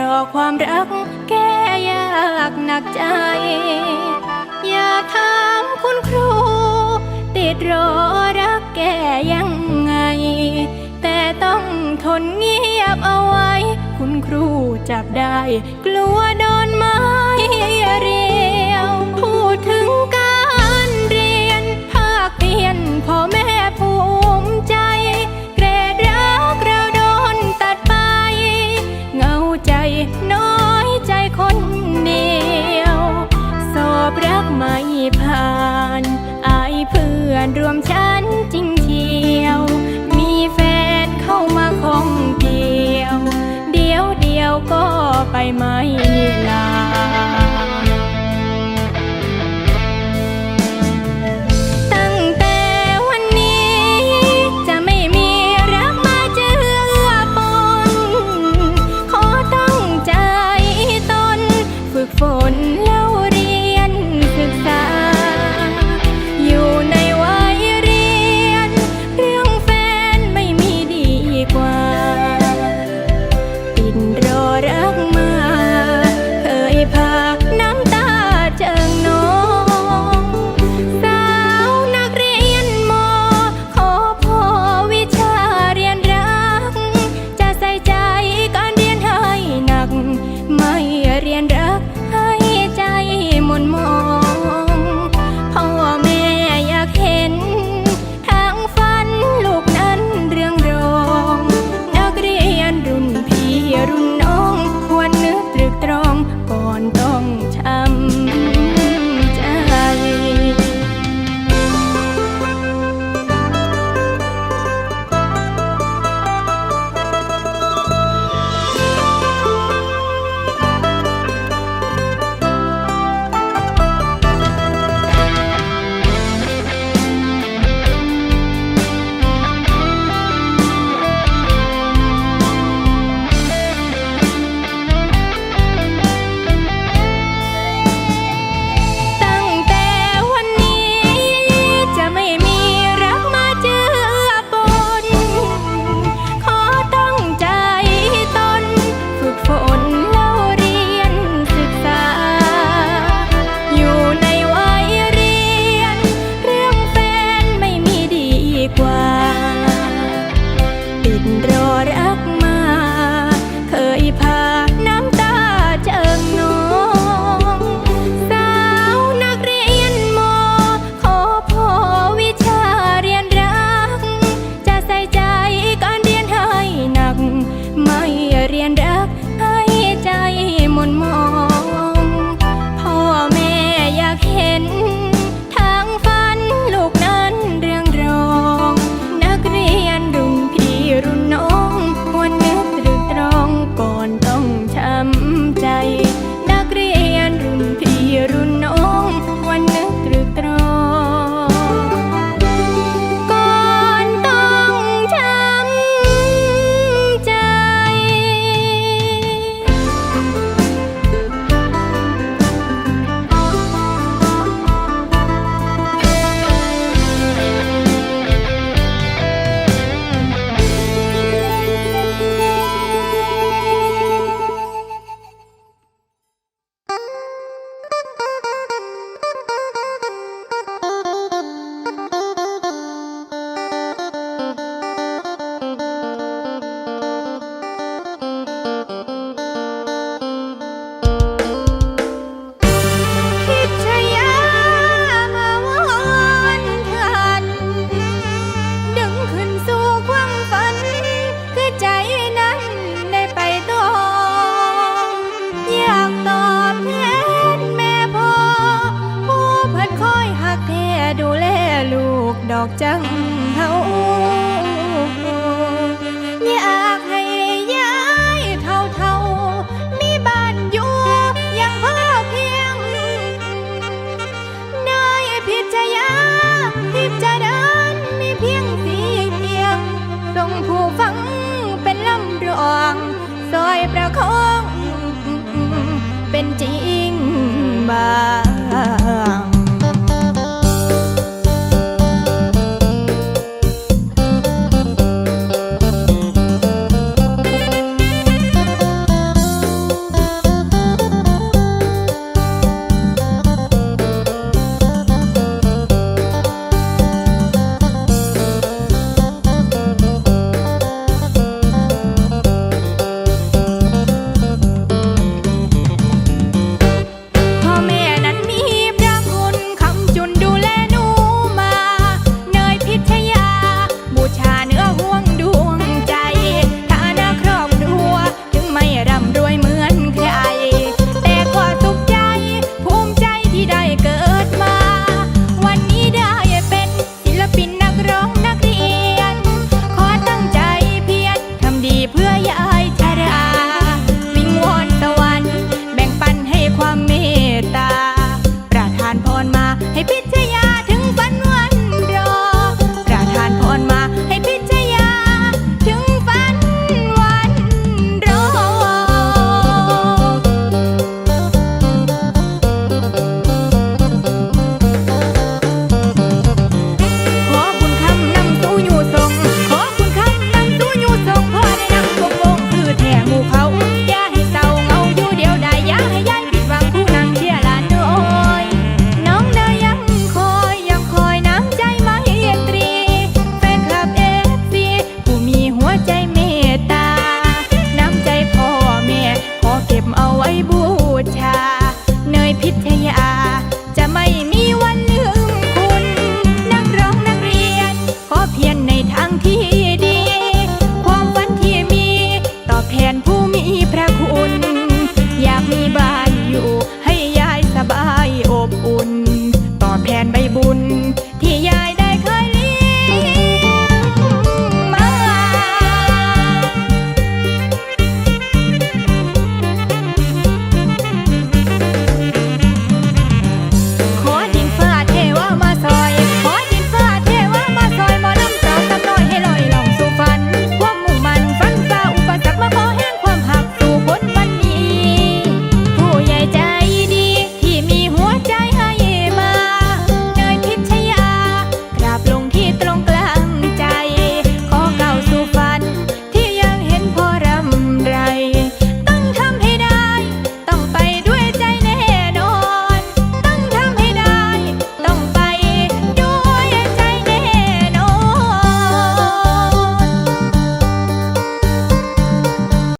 รอความรักแก้ยากหนักใจ อยากถามคุณครู ติดรอรักแก้ยังไง แต่ต้องทนเงียบเอาไว้ คุณครูจับได้ กลัวโดนมา อนรวมฉันจริงเทียว มีแฟนเข้ามาคงเกี่ยว เดียวเดียวก็ไปไม่ลา อกจัง